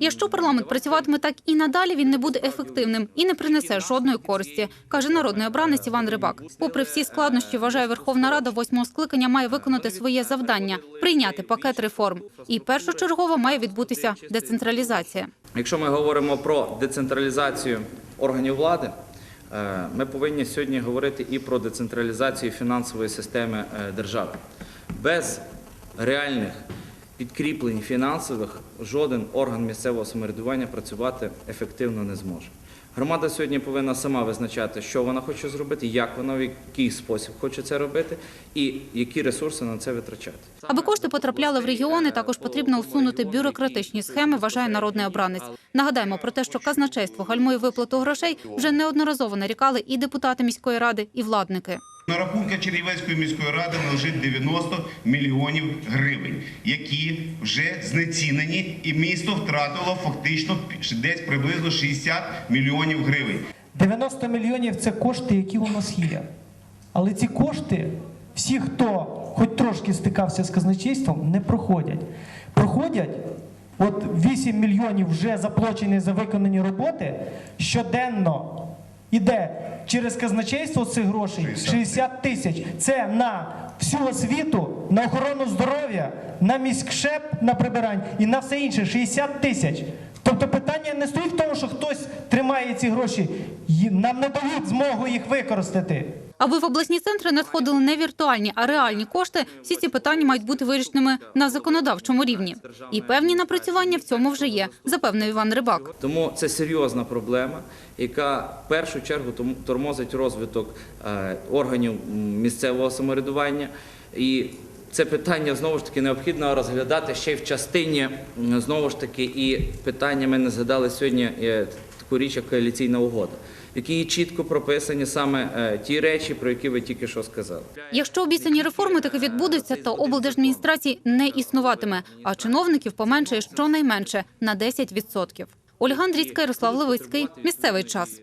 Якщо парламент працюватиме так і надалі, він не буде ефективним і не принесе жодної користі, каже народний обранець Іван Рибак. Попри всі складнощі, вважає Верховна Рада восьмого скликання має виконати своє завдання прийняти пакет реформ. І першочергово має відбутися децентралізація. Якщо ми говоримо про децентралізацію органів влади, е, ми повинні сьогодні говорити і про децентралізацію фінансової системи е, держави. Без реальних підкріплень фінансових жоден орган місцевого самоврядування працювати ефективно не зможе. Громада сьогодні повинна сама визначати, що вона хоче зробити, як вона в який спосіб хоче це робити, і які ресурси на це витрачати. Аби кошти потрапляли в регіони, також потрібно усунути бюрократичні схеми, вважає народний обранець. Нагадаємо про те, що казначейство гальмує виплату грошей вже неодноразово нарікали і депутати міської ради, і владники. На рахунках Чернівецької міської ради лежить 90 мільйонів гривень, які вже знецінені, і місто втратило фактично десь приблизно 60 мільйонів гривень. 90 мільйонів це кошти, які у нас є. Але ці кошти, всі, хто хоч трошки стикався з казначейством, не проходять. Проходять, от 8 мільйонів вже заплачені за виконані роботи, щоденно іде через казначейство цих грошей 60 тисяч. Це на всю освіту, на охорону здоров'я, на міськшеп на прибирання і на все інше 60 тисяч. Тобто питання не стоїть в тому, що хтось тримає ці гроші, нам не дають змогу їх використати. Аби в обласні центри надходили не віртуальні, а реальні кошти, всі ці питання мають бути вирішеними на законодавчому рівні. І певні напрацювання в цьому вже є, запевнив Іван Рибак. Тому це серйозна проблема, яка в першу чергу тормозить розвиток е, органів місцевого самоврядування. І це питання знову ж таки необхідно розглядати ще й в частині знову ж таки і питання ми не згадали сьогодні е, таку річ, як коаліційна угода, в якій чітко прописані саме е, ті речі, про які ви тільки що сказали. Якщо обіцяні реформи таки відбудуться, то облдержадміністрацій не існуватиме, а чиновників поменшає щонайменше на 10%. Ольга Андрійська, Ярослав Левицький. Місцевий час.